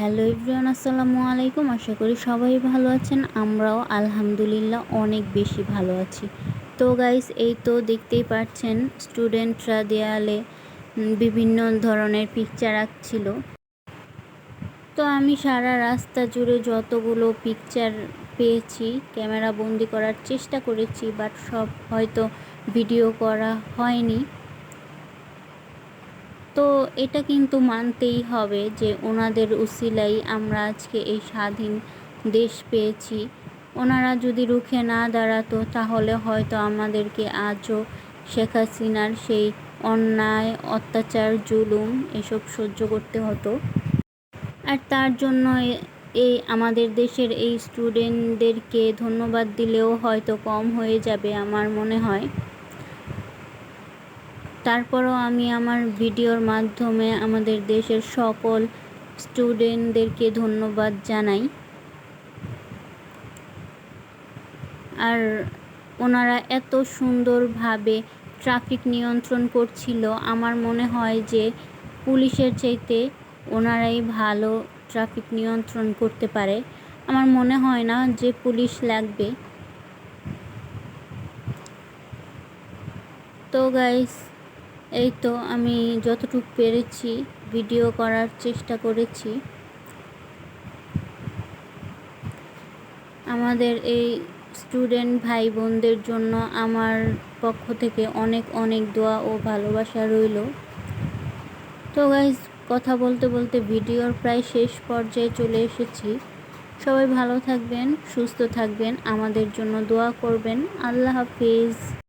Hello ইব্রিয়ান আসসালামু আলাইকুম। আশা করি সবাই ভালো আছেন। আমরাও আলহামদুলিল্লাহ অনেক বেশি ভালো আছি। তো গাইস এই তো দেখতেই পাচ্ছেন স্টুডেন্টরা দেয়ালে বিভিন্ন ধরনের পিকচার আঁকছিল। তো আমি সারা রাস্তা জুড়ে যতগুলো পিকচার পেয়েছি ক্যামেরা বন্দি করার চেষ্টা করেছি বাট সব হয়তো ভিডিও করা হয়নি। তো এটা কিন্তু মানতেই হবে যে ওনাদের উসিলাই আমরা আজকে এই স্বাধীন দেশ পেয়েছি। ওনারা যদি রুখে না দাঁড়াতো, তাহলে হয়তো আমাদেরকে আজও শেখ হাসিনার সেই অন্যায়, অত্যাচার, জুলুম এসব সহ্য করতে হতো। আর তার জন্য এই আমাদের দেশের এই স্টুডেন্টদেরকে ধন্যবাদ দিলেও হয়তো কম হয়ে যাবে আমার মনে হয়। তারপরও আমি আমার ভিডিওর মাধ্যমে আমাদের দেশের সকল স্টুডেন্টদেরকে ধন্যবাদ জানাই। আর ওনারা এত সুন্দরভাবে ট্রাফিক নিয়ন্ত্রণ করছিল, আমার মনে হয় যে পুলিশের চাইতে ওনারাই ভালো ট্রাফিক নিয়ন্ত্রণ করতে পারে। আমার মনে হয় না যে পুলিশ লাগবে। তো গাইস এই তো আমি যতটুকু পেরেছি, ভিডিও করার চেষ্টা করেছি। আমাদের এই স্টুডেন্ট ভাই বোনদের জন্য আমার পক্ষ থেকে অনেক অনেক দোয়া ও ভালোবাসা রইল। তো গাইজ কথা বলতে বলতে ভিডিওর প্রায় শেষ পর্যায়ে চলে এসেছি। সবাই ভালো থাকবেন, সুস্থ থাকবেন, আমাদের জন্য দোয়া করবেন। আল্লাহ হাফিজ।